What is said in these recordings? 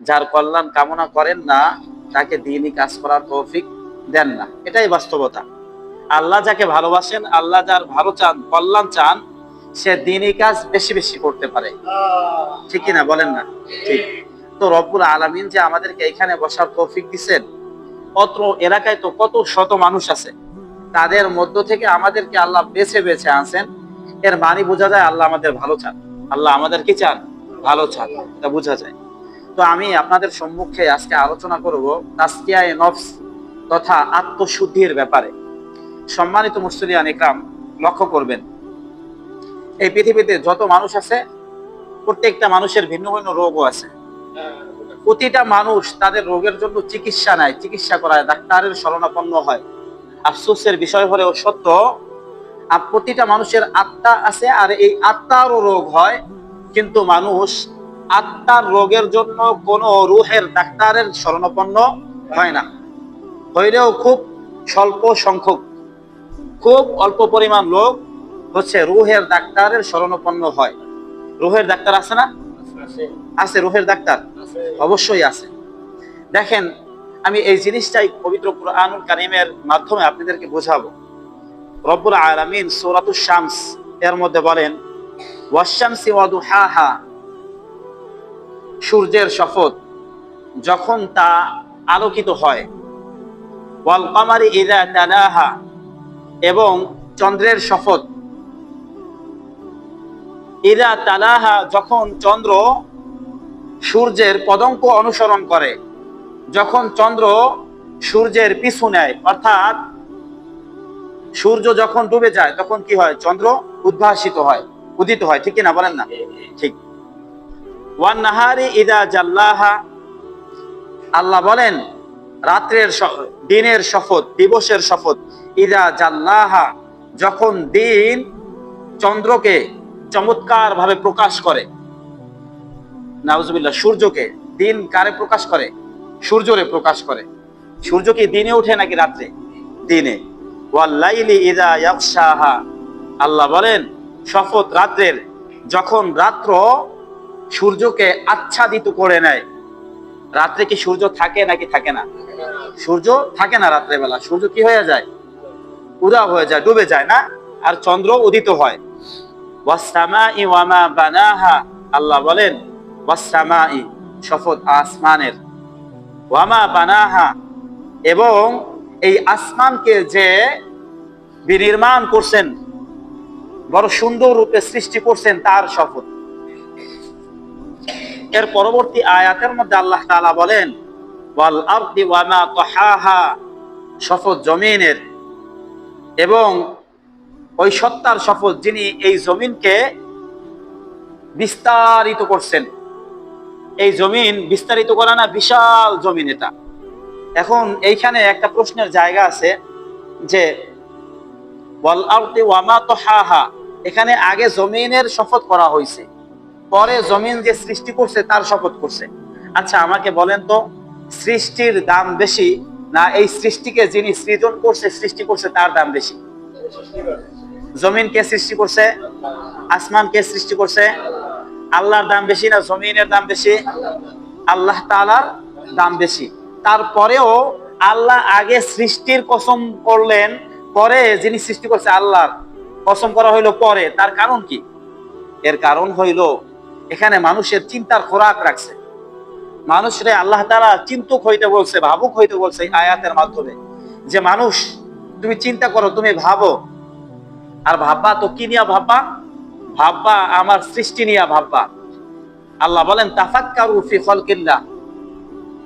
যার কল্যাণ কামনা করেন না, তাকে দিনই কাজ করার তৌফিক দেন না। এটাই বাস্তবতা। আল্লাহ যাকে ভালোবাসেন, আল্লাহ যার ভালো চান, কল্যাণ চান, সে দিনই কাজ বেশি বেশি করতে পারে। ঠিক কিনা বলেন না? ঠিক। তো রব্বুল আলামিন যে আমাদেরকে এখানে বসার তৌফিক দিচ্ছেন অত্র এলাকায় তো কত শত মানুষ আছে, তাদের মধ্য থেকে আমাদেরকে আল্লাহ বেছে বেছে আনছেন। এর মানে বোঝা যায় আল্লাহ আমাদের ভালো চান। আল্লাহ আমাদের কি চান, ভালো চান। এটা বোঝা যায়। তো আমি আপনাদের সম্মুখে আজকে আলোচনা করব তাসকিয়ায়ে নফস তথা আত্মশুদ্ধির ব্যাপারে। সম্মানিত মুসলিয়ান ইকরাম, লক্ষ্য করবেন, এই পৃথিবীতে যত মানুষ আছে, প্রত্যেকটা মানুষের ভিন্ন ভিন্ন রোগও আছে। প্রতিটা মানুষ তাদের রোগের জন্য চিকিৎসা নেয়, চিকিৎসা করায়, ডাক্তারের শরণাপন্ন হয়। আফসোসের বিষয় হলেও সত্য প্রতিটা মানুষের আত্মা আছে, আর এই আত্মারও রোগ হয়, কিন্তু মানুষ আত্মার রোগের জন্য কোনো রুহের ডাক্তারের শরণাপন্ন হয় না। হইলেও খুব স্বল্প সংখ্যক খুব অল্প পরিমাণ লোক হচ্ছে রুহের ডাক্তারের শরণাপন্ন হয়। রুহের ডাক্তার আছে না? আছে। রুহের ডাক্তার? অবশ্যই আছে। দেখেন আমি এই জিনিসটাই পবিত্র কুরআনুল কারিমের মাধ্যমে আপনাদেরকে বোঝাবো। রব্বুল আলামিন সূরাতুশ শামস এর মধ্যে বলেন ওয়াশ-শামসি ওয়া দুহাহা সূর্যের শপথ যখন তা আলোকিত হয়। কামারি ইযা তালাহা এবং চন্দ্রের শপথ। ইরা তালাহা যখন চন্দ্র সূর্যের পদঙ্ক অনুসরণ করে, যখন চন্দ্র সূর্যের পিছু নেয়, অর্থাৎ সূর্য যখন ডুবে যায়, তখন কি হয়? চন্দ্র উদ্ভাসিত হয়, উদিত হয়, ঠিক কিনা বলেন না? ঠিক। আল্লাহ বলেন, রাত্রের দিনের শপথ, দিবসের শপথ, ইদা জাল্লাহা, যখন দিন চন্দ্রকে চমৎকার ভাবে প্রকাশ করে, নাউজুবিল্লাহ, সূর্যকে দিন কারে প্রকাশ করে? সূর্যরে প্রকাশ করে। সূর্য কি দিনে ওঠে নাকি রাত্রে? দিনে। আল্লাহ বলেন, শপথ রাত্রের, যখন রাত্র সূর্যকে আচ্ছাদিত করে নেয়। রাত্রে কি সূর্য থাকে নাকি থাকে না? সূর্য থাকে না রাত্রে বেলা সূর্য কি হয়ে যায়? উদা হয়ে যায়, ডুবে যায় না? আর চন্দ্র উদিত হয়। আল্লাহ বলেন শপথ আসমানের। ওয়ামা বানাহা, এবং এই আসমানকে যে বিনির্মাণ করছেন, বড় সুন্দর রূপে সৃষ্টি করছেন, তার শপথ। এর পরবর্তী আয়াতের মধ্যে আল্লাহ তাআলা বলেন, ওয়াল জমিনের। এবং ওই সত্তার যিনি এই জমিনকে বিস্তারিত করছেন। এই জমিন বিস্তারিত করা না, বিশাল জমিন এটা। এখন এইখানে একটা প্রশ্নের জায়গা আছে যে, ওয়াল আরদি ওয়ামা তাহাহা এখানে আগে জমিনের শপথ করা হয়েছে। পরে জমিন যে সৃষ্টি করছে, তার শপথ করছে। আচ্ছা আমাকে বলেন তো, সৃষ্টির দাম বেশি না এই সৃষ্টিকে যিনি সৃজন করছে, সৃষ্টি করছে, তার দাম বেশি? জমিন কে সৃষ্টি করছে? আসমান কে সৃষ্টি করছে? আল্লাহর দাম বেশি না জমিনের দাম বেশি? আল্লাহ তাআলার দাম বেশি। তারপরেও আল্লাহ আগে সৃষ্টির কসম করলেন, পরে যিনি সৃষ্টি করছে আল্লাহর, কসম করা হইল পরে। তার কারণ কি? এর কারণ হইল এখানে মানুষের চিন্তার খোরাক রাখছে। মানুষরে আল্লাহ তারা চিন্তুক হইতে বলছে, ভাবুক হইতে বলছে আয়াতের মাধ্যমে। যে মানুষ, তুমি চিন্তা করো, তুমি ভাবো। আর ভাববা তো কি নিয়ে ভাববা? ভাববা আমার সৃষ্টি নিয়ে ভাববা। আল্লাহ বলেন, তাফাক্কারু ফি খলকিল্লাহ।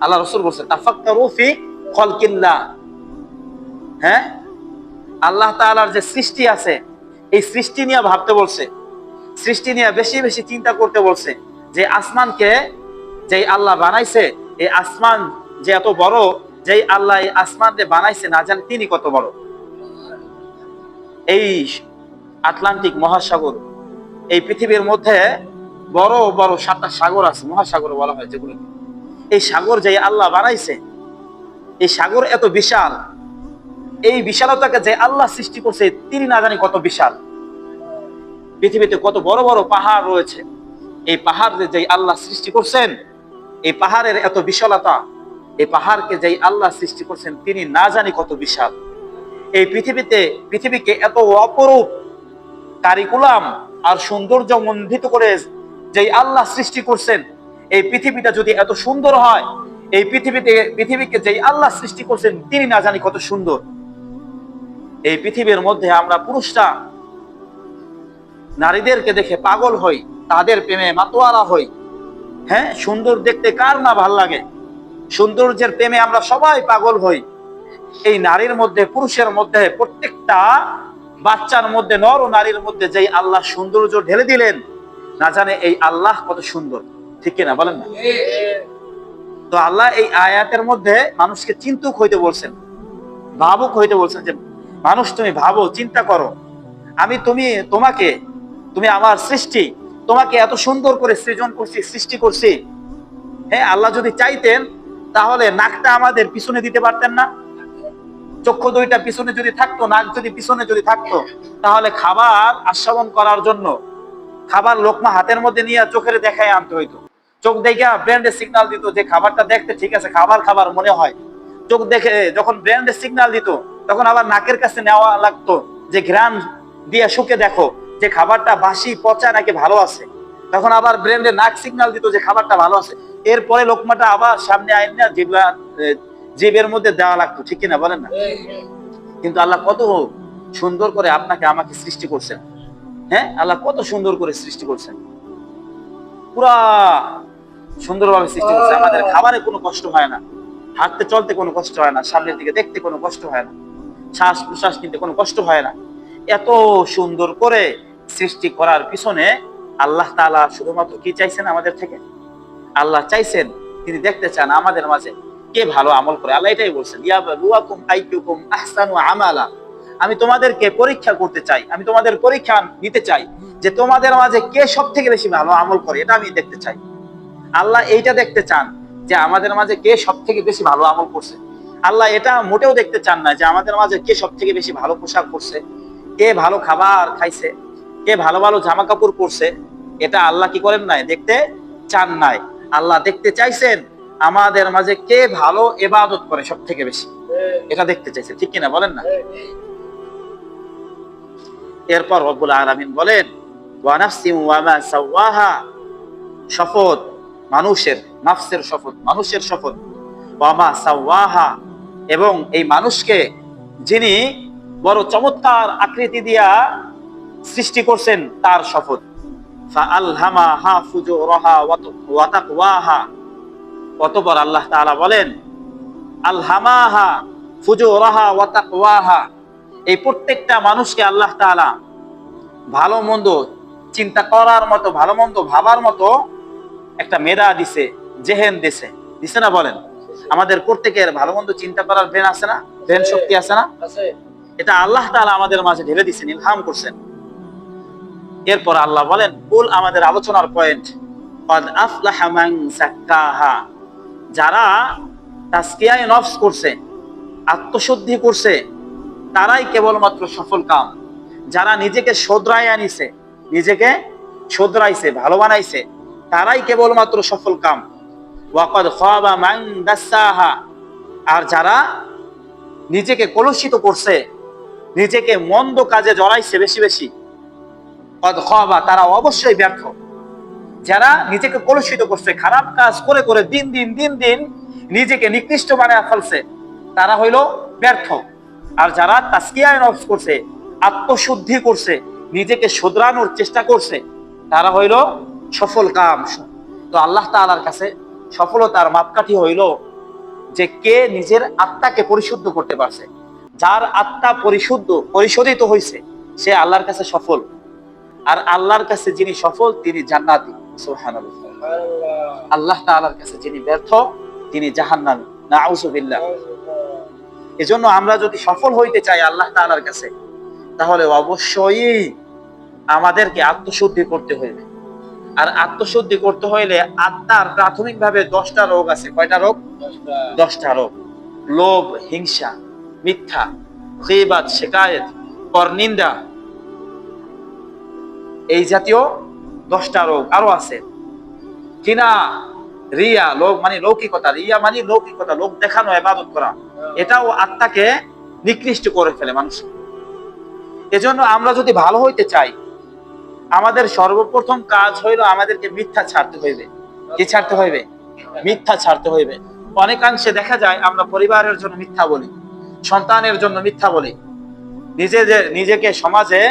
আল্লাহ রসুল বলছে, তাফাক্কারু ফি খলকিল্লাহ। হ্যাঁ? আল্লাহ তাআলার যে সৃষ্টি আছে, এই সৃষ্টি নিয়ে ভাবতে বলছে। সৃষ্টি নিয়ে বেশি বেশি চিন্তা করতে বলছে যে আসমানকে যে আল্লাহ বানাইছে, এই আসমান যে এত বড়, যেই আল্লাহ এই আসমান যে বানাইছে, না জান তিনি কত বড়। এই আটলান্টিক মহাসাগর, এই পৃথিবীর মধ্যে বড় বড় সাতটা সাগর আছে, মহাসাগর বলা হয় যেগুলো। এই সাগর যে আল্লাহ বানাইছে, এই সাগর এত বিশাল। এই বিশালতাকে যে আল্লাহ সৃষ্টি করছে, তিনি না জানি কত বিশাল। পৃথিবীতে কত বড় বড় পাহাড় রয়েছে। এই পাহাড় যে আল্লাহ সৃষ্টি করছেন, এই পাহাড়ের এত বিশালতা, এই পাহাড়কে যেই আল্লাহ সৃষ্টি করছেন, তিনি না জানি কত বিশাল। এই পৃথিবীতে, পৃথিবীকে এত অপরূপ কারিকুলাম আর সৌন্দর্য মণ্ডিত করে যেই আল্লাহ সৃষ্টি করছেন, এই পৃথিবীটা যদি এত সুন্দর হয়, এই পৃথিবীতে, পৃথিবীকে যেই আল্লাহ সৃষ্টি করছেন, তিনি না জানি কত সুন্দর। এই পৃথিবীর মধ্যে আমরা পুরুষরা নারীদেরকে দেখে পাগল হই, তাদের প্রেমে মাতোয়ারা হই। হ্যাঁ সুন্দর দেখতে কার না ভালো লাগে? সৌন্দর্যের প্রেমে আমরা সবাই পাগল হই। এই নারীর মধ্যে, পুরুষের মধ্যে প্রত্যেকটা বাচ্চার মধ্যে, নর ও নারীর মধ্যে যেই আল্লাহ সৌন্দর্য ঢেলে দিলেন, না জানে এই আল্লাহ কত সুন্দর। ঠিক কিনা বলেন না? তো আল্লাহ এই আয়াতের মধ্যে মানুষকে চিন্তুক হইতে বলছেন, ভাবুক হইতে বলছেন যে, মানুষ তুমি ভাবো, চিন্তা করো। আমি তুমি, তোমাকে তুমি আমার সৃষ্টি। তোমাকে এত সুন্দর করে সৃজন করছি, সৃষ্টি করছি। হ্যাঁ আল্লাহ যদি চাইতেন, তাহলে নাকটা আমাদের পিছনে দিতে পারতেন না। চক্ষু দুইটা পিছনে যদি থাকতো, নাক যদি পিছনে যদি থাকতো, তাহলে খাবার আস্বাদন করার জন্য খাবার লোকমা হাতের মধ্যে নিয়ে চোখের দেখায় আনতে হইতো। চোখ দেখে ব্র্যান্ডে সিগনাল দিত যে খাবারটা দেখতে ঠিক আছে, খাবার খাবার মনে হয়। চোখ দেখে যখন ব্র্যান্ডে সিগনাল দিত, তখন আবার নাকের কাছে নেওয়া লাগতো যে ঘ্রাণ দিয়ে শুকে দেখো। যে খাবারটা বাসি পচা নাকি ভালো আছে? তখন আবার ব্র্যান্ডে নাক সিগন্যাল দিত যে খাবারটা ভালো আছে। এরপরে লোকমাটা আবার সামনে আইন না জিবলা জিবের মধ্যে দেওয়া লাগতো ঠিক কিনা বলেন না? কিন্তু আল্লাহ কত সুন্দর করে আপনাকে আমাকে সৃষ্টি করছেন। হ্যাঁ? আল্লাহ কত সুন্দর করে সৃষ্টি করছেন। পুরা সুন্দরভাবে সৃষ্টি করছে আমাদের খাবারে কোনো কষ্ট হয় না। হাঁটতে চলতে কোনো কষ্ট হয় না। সামনের দিকে দেখতে কোনো কষ্ট হয় না। শ্বাস প্রশ্বাস নিতে কোনো কষ্ট হয় না। এত সুন্দর করে সৃষ্টি করার পিছনে আল্লাহ তাআলা শুধুমাত্র কি চাইছেন আমাদের থেকে? আল্লাহ চাইছেন তিনি দেখতে চান আমাদের মাঝে কে ভালো আমল করে। আল্লাহ এটাই বলছেন আমালা। আমি তোমাদেরকে পরীক্ষা করতে চাই, আমি তোমাদের পরীক্ষা নিতে চাই যে তোমাদের মাঝে কে সব থেকে বেশি ভালো আমল করে, এটা আমি দেখতে চাই। আল্লাহ এইটা দেখতে চান যে আমাদের মাঝে কে সব থেকে বেশি ভালো আমল করছে। আল্লাহ এটা মোটেও দেখতে চান না যে আমাদের মাঝে কে সব থেকে বেশি ভালো পোশাক করছে কে ভালো খাবার খাইছে, কে ভালো ভালো জামা কাপড় পরছে, এটা আল্লাহ কি করেন নাই? দেখতে চান নাই। আল্লাহ দেখতে চাইছেন আমাদের মাঝে কে ভালো এবাদত করে সব থেকে বেশি। এটা দেখতে চাইছে, ঠিক কিনা বলেন না? এরপর রব্বুল আলামিন বলেন শপথ মানুষের, নাফসের শপথ, মানুষের শপথ। ওয়া মা সাওয়াহা এবং এই মানুষকে যিনি বড় চমৎকার আকৃতি দিয়া সৃষ্টি করছেন তার শপথ। অতঃপর আল্লাহ তাআলা বলেন, আলহামাহা ফুজুরাহা ওয়া তাকওয়াহা। এই প্রত্যেকটা মানুষকে আল্লাহ তাআলা ভালো মন্দ চিন্তা করার মতো, ভালো মন্দ ভাবার মতো একটা মেধা দিছে, জেহেন দিছে। দিছে না বলেন? আমাদের প্রত্যেকের ভালো মন্দ চিন্তা করার ব্রেন আছে না? ব্রেন শক্তি আছে না? এটা আল্লাহ তালা আমাদের মাঝে ঢেলে দিচ্ছেন ইলহাম করছেন। এরপর আল্লাহ বলেন, কুল আমাদের আলোচনার পয়েন্ট যারা তাস্কিয়ায় নফস করছে, আত্মশুদ্ধি করছে, তারাই কেবলমাত্র সফল কাম। যারা নিজেকে শোধরায় আনিছে, নিজেকে শোধরাইছে, ভালো বানাইছে, তারাই কেবলমাত্র সফল কাম। ওয়াকদ খাবা মাং দাসাহা, আর যারা নিজেকে কলুষিত করছে নিজেকে মন্দ কাজে জড়াইছে বেশি বেশি। খাবা, তারা অবশ্যই ব্যর্থ। যারা নিজেকে কলুষিত করছে, খারাপ কাজ করে করে দিন দিন দিন দিন নিজেকে নিকৃষ্ট বানায় ফেলছে, তারা হইল ব্যর্থ। আর যারা তাস্কিয়ায় করছে, আত্মশুদ্ধি করছে, নিজেকে শোধরানোর চেষ্টা করছে, তারা হইল সফল কাম। তো আল্লাহ তাআলার কাছে সফলতার মাপকাঠি হইল যে কে নিজের আত্মাকে পরিশুদ্ধ করতে পারছে। যার আত্মা পরিশুদ্ধ পরিশোধিত হয়েছে সে আল্লাহর কাছে সফল। আর আল্লাহর কাছে যিনি সফল তিনি জান্নাতি। আল্লাহ তাআলার কাছে যিনি ব্যর্থ তিনি জাহান্নামী। নাউজুবিল্লাহ এজন্য আমরা যদি সফল হইতে চাই আল্লাহ তাআলার কাছে তাহলে অবশ্যই আমাদেরকে আত্মশুদ্ধি করতে হইবে। আর আত্মশুদ্ধি করতে হইলে আত্মার প্রাথমিকভাবে দশটা রোগ আছে। কয়টা রোগ? দশটা রোগ। লোভ হিংসা মিথ্যা খিবাত শেকায়েত, পরনিন্দা। এই জাতীয় দশটা রোগ আরও আছে। কিনা রিয়া, লোক মানে লৌকিকতা। রিয়া মানে লৌকিকতা, লোক দেখানো, ইবাদত করা। এটাও আত্মাকে নিকৃষ্ট করে ফেলে মানুষ। এজন্য আমরা যদি ভালো হইতে চাই, আমাদের সর্বপ্রথম কাজ হইল আমাদেরকে মিথ্যা ছাড়তে হইবে। কি ছাড়তে হইবে? মিথ্যা ছাড়তে হইবে। অনেকাংশে দেখা যায় আমরা পরিবারের জন্য মিথ্যা বলি। সন্তানের জন্য মিথ্যা বলি। নিজেদের নিজেকে সমাজে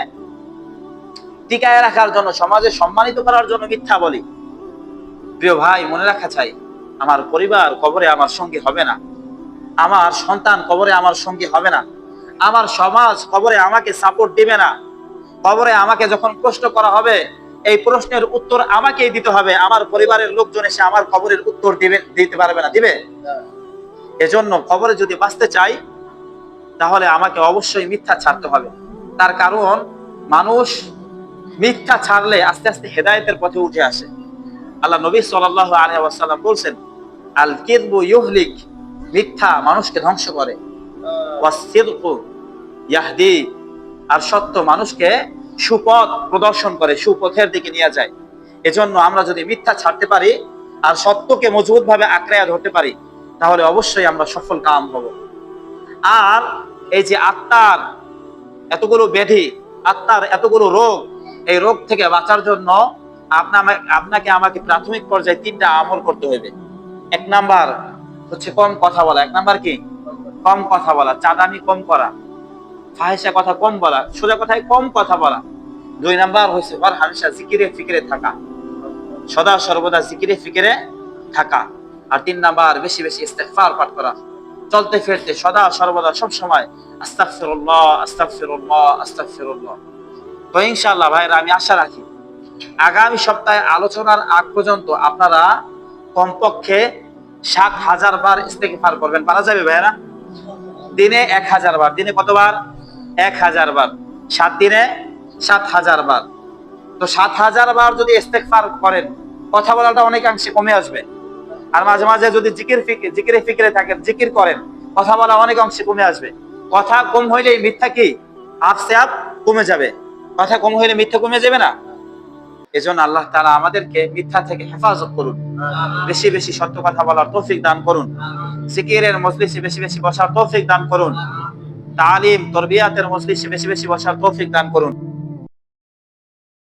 টিকায় রাখার জন্য সমাজে সম্মানিত করার জন্য মিথ্যা বলি। প্রিয় ভাই মনে রাখা চাই আমার পরিবার কবরে আমার সঙ্গী হবে না। আমার সন্তান কবরে আমার সঙ্গী হবে না। আমার সমাজ কবরে আমাকে সাপোর্ট দিবে না। কবরে আমাকে যখন প্রশ্ন করা হবে এই প্রশ্নের উত্তর আমাকেই দিতে হবে। আমার পরিবারের লোকজন এসে আমার কবরের উত্তর দিবে দিতে পারবে না। দিবে? এজন্য কবরে যদি বাঁচতে চাই তাহলে আমাকে অবশ্যই মিথ্যা ছাড়তে হবে। তার কারণ, মানুষ মিথ্যা ছাড়লে আস্তে আস্তে হেদায়েতের পথে উঠে আসে। আল্লাহ নবী আলাইহি ওয়াসাল্লাম বলছেন, আল কিযবু ইউহলিক মিথ্যা মানুষকে ধ্বংস করে। ইয়াহদি, আর সত্য মানুষকে সুপথ প্রদর্শন করে, সুপথের দিকে নিয়ে যায়। এজন্য আমরা যদি মিথ্যা ছাড়তে পারি, আর সত্যকে মজবুত ভাবে আঁকড়াইয়া ধরতে পারি, তাহলে অবশ্যই আমরা সফল কাম হব। আর এই যে আত্মার এতগুলো ব্যাধি, আত্মার এতগুলো রোগ, এই রোগ থেকে বাঁচার জন্য আপনা আপনাকে আমাকে প্রাথমিক পর্যায়ে তিনটা আমল করতে হবে এক নাম্বার হচ্ছে কম কথা বলা। এক নাম্বার কি? কম কথা বলা চাঁদানি কম করা ফাহেসা কথা কম বলা, সোজা কথায় কম কথা বলা। দুই নাম্বার হচ্ছে হর হামেশা জিকিরে ফিকিরে থাকা, সদা সর্বদা জিকিরে ফিকিরে থাকা। আর তিন নাম্বার বেশি বেশি ইস্তেগফার পাঠ করা। চলতে ফিরতে সদা সর্বদা সব সময় আস্তাগফিরুল্লাহ আস্তাগফিরুল্লাহ আস্তাগফিরুল্লাহ। তো ইনশাআল্লাহ ভাইরা, আমি আশা রাখি আগামী সপ্তাহে আলোচনার আগ পর্যন্ত আপনারা কমপক্ষে সাত হাজার বার ইস্তেগফার করবেন। পারা যাবে ভাইরা? দিনে এক হাজার বার। দিনে কতবার? এক হাজার বার। সাত দিনে সাত হাজার বার। তো সাত হাজার বার যদি ইস্তেগফার করেন, কথা বলাটা অনেকাংশে কমে আসবে। আর মাঝে মাঝে যদি জিকির ফিকির জিকিরে ফিকিরে থাকেন, জিকির করেন, কথা বলা অনেক অংশে কমে আসবে। কথা কম হইলে মিথ্যা কি? আপসে আপ কমে যাবে। কথা কম হইলে মিথ্যা কমে যাবে না? এজন্য আল্লাহ তাআলা আমাদেরকে মিথ্যা থেকে হেফাজত করুন। বেশি বেশি সত্য কথা বলার তৌফিক দান করুন। জিকিরের মজলিসে বেশি বেশি বসার তৌফিক দান করুন। তালিম, তরবিয়াতের মজলিসে বেশি বেশি বসার তৌফিক দান করুন।